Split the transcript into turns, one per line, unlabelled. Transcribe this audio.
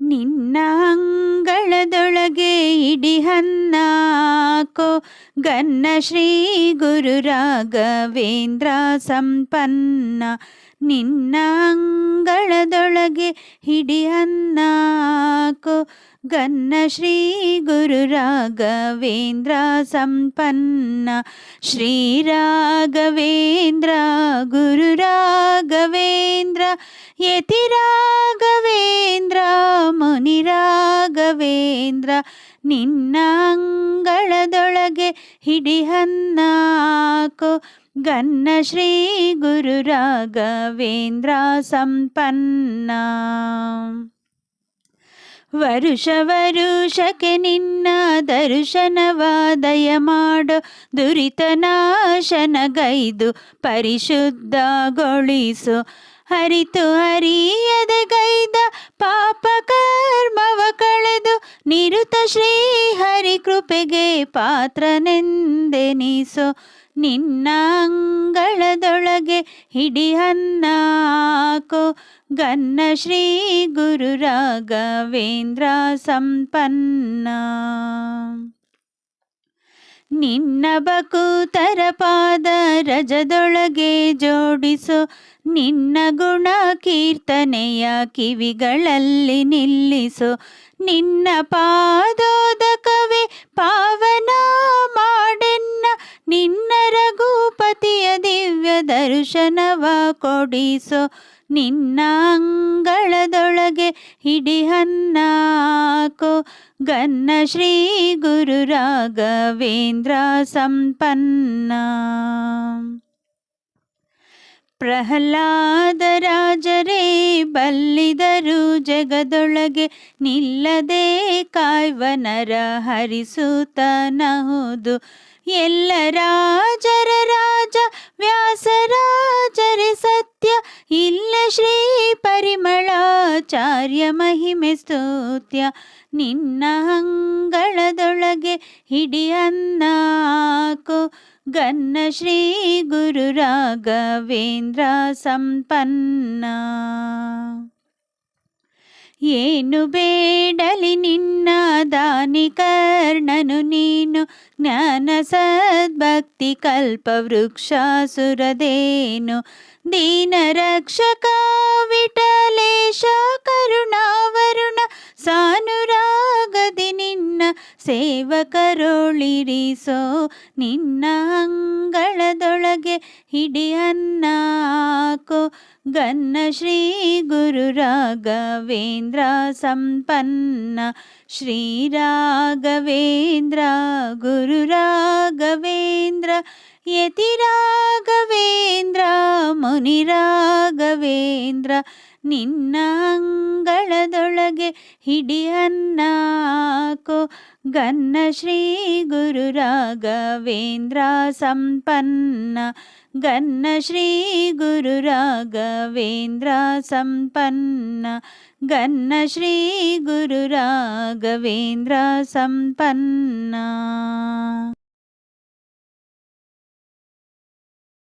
ನಿನ್ನ ಅಂಗಳದೊಳಗೆ ಇಡಿ ಹನ್ನಾಕೋ ಗನ್ನ ಶ್ರೀ ಗುರು ರಾಘವೇಂದ್ರ ಸಂಪನ್ನ ನಿನ್ನ ಅಂಗಳದೊಳಗೆ ಹಿಡಿ ಹನ್ನಾಕೋ ಗನ್ನ ಶ್ರೀ ಗುರು ರಾಘವೇಂದ್ರ ಸಂಪನ್ನ ಶ್ರೀ ರಾಘವೇಂದ್ರ ಗುರು ರಾಘವೇಂದ್ರ ಯತಿ ರಾಘವೇಂದ್ರ, ನಿನ್ನ ಅಂಗಳದೊಳಗೆ ಹಿಡಿ ಹನ್ನಾಕೋ. ಗನ್ನ ಶ್ರೀ ಗುರು ರಾಘವೇಂದ್ರ ಸಂಪನ್ನ. ವರುಷ ವರುಷಕ್ಕೆ ನಿನ್ನ ದರ್ಶನವಾದಯ ಮಾಡೋ. ದುರಿತನಾಶನಗೈದು ಪರಿಶುದ್ಧಗೊಳಿಸು. ಹರಿತು ಹರಿಯದೆ ಗೈದ ಪಾಪ ಕರ್ಮವ ಕಳೆದು ನಿರುತ ಶ್ರೀ ಹರಿ ಕೃಪೆಗೆ ಪಾತ್ರನೆಂದೆನಿಸೋ. ನಿನ್ನ ಅಂಗಳದೊಳಗೆ ಹಿಡಿ ಹನ್ನಾಕೋ. ಗನ್ನ ಶ್ರೀ ಗುರು ರಾಘವೇಂದ್ರ ಸಂಪನ್ನ. ನಿನ್ನ ಬಕುತರ ಪಾದ ರಜದೊಳಗೆ ಜೋಡಿಸು. ನಿನ್ನ ಗುಣ ಕೀರ್ತನೆಯ ಕಿವಿಗಳಲ್ಲಿ ನಿಲ್ಲಿಸು. ನಿನ್ನ ಪಾದೋದಕವೇ ಪಾವನ ಮಾಡೆನ್ನ. ನಿನ್ನ ರಘುಪತಿಯ ದಿವ್ಯ ದರ್ಶನವ ಕೊಡಿಸೋ. ನಿನ್ನ ಅಂಗಳದೊಳಗೆ ಹಿಡಿ ಹನ್ನಾಕೋ. ಗನ್ನ ಶ್ರೀ ಗುರು ರಾಘವೇಂದ್ರ ಸಂಪನ್ನ. ಪ್ರಹ್ಲಾದ ರಾಜರೇ ಬಲ್ಲಿದರು ಜಗದೊಳಗೆ ನಿಲ್ಲದೆ ಕಾಯ್ವನರ ಹರಿಸುತ್ತನಹುದು ಎಲ್ಲ ರಾಜರ ರಾಜ ವ್ಯಾಸರಾಜರೇ ಪರಿಮಳಾಚಾರ್ಯ ಮಹಿಮೆ ಸ್ತುತ್ಯ. ನಿನ್ನ ಅಂಗಳದೊಳಗೆ ಹಿಡಿಯನ್ನಾಕೋ ಗನ್ನ ಶ್ರೀ ಗುರು ರಾಘವೇಂದ್ರ ಸಂಪನ್ನ. ಏನು ಬೇಡಲಿ ನಿನ್ನ ದಾನಿ ಕರ್ಣನು ನೀನು. ಜ್ಞಾನ ಸದ್ಭಕ್ತಿ ಕಲ್ಪ ವೃಕ್ಷ ಸುರದೇನು. ದೀನ ರಕ್ಷಕ ವಿಠಲೇಶ ಸೇವಕರೊಳಿರಿಸೋ ನಿನ್ನ ಅಂಗಳದೊಳಗೆ ಹಿಡಿಯನ್ನಾಕೋ ಗನ್ನ ಶ್ರೀ ಗುರು ರಾಘವೇಂದ್ರ ಸಂಪನ್ನ. ಶ್ರೀ ರಾಘವೇಂದ್ರ ಗುರು ರಾಘವೇಂದ್ರ ಯತಿ ರಾಘವೇಂದ್ರ ಮುನಿ ರಾಘವೇಂದ್ರ ನಿನ್ನ ಅಂಗಳದೊಳಗೆ ಹಿಡಿ ಹನ್ನಾಕೋ ಗನ್ನ ಶ್ರೀ ಗುರು ರಾಘವೇಂದ್ರ ಸಂಪನ್ನ ಗನ್ನ ಶ್ರೀ ಗುರು ರಾಘವೇಂದ್ರ ಸಂಪನ್ನ ಗನ್ನ ಶ್ರೀ ಗುರು ರಾಘವೇಂದ್ರ ಸಂಪನ್ನ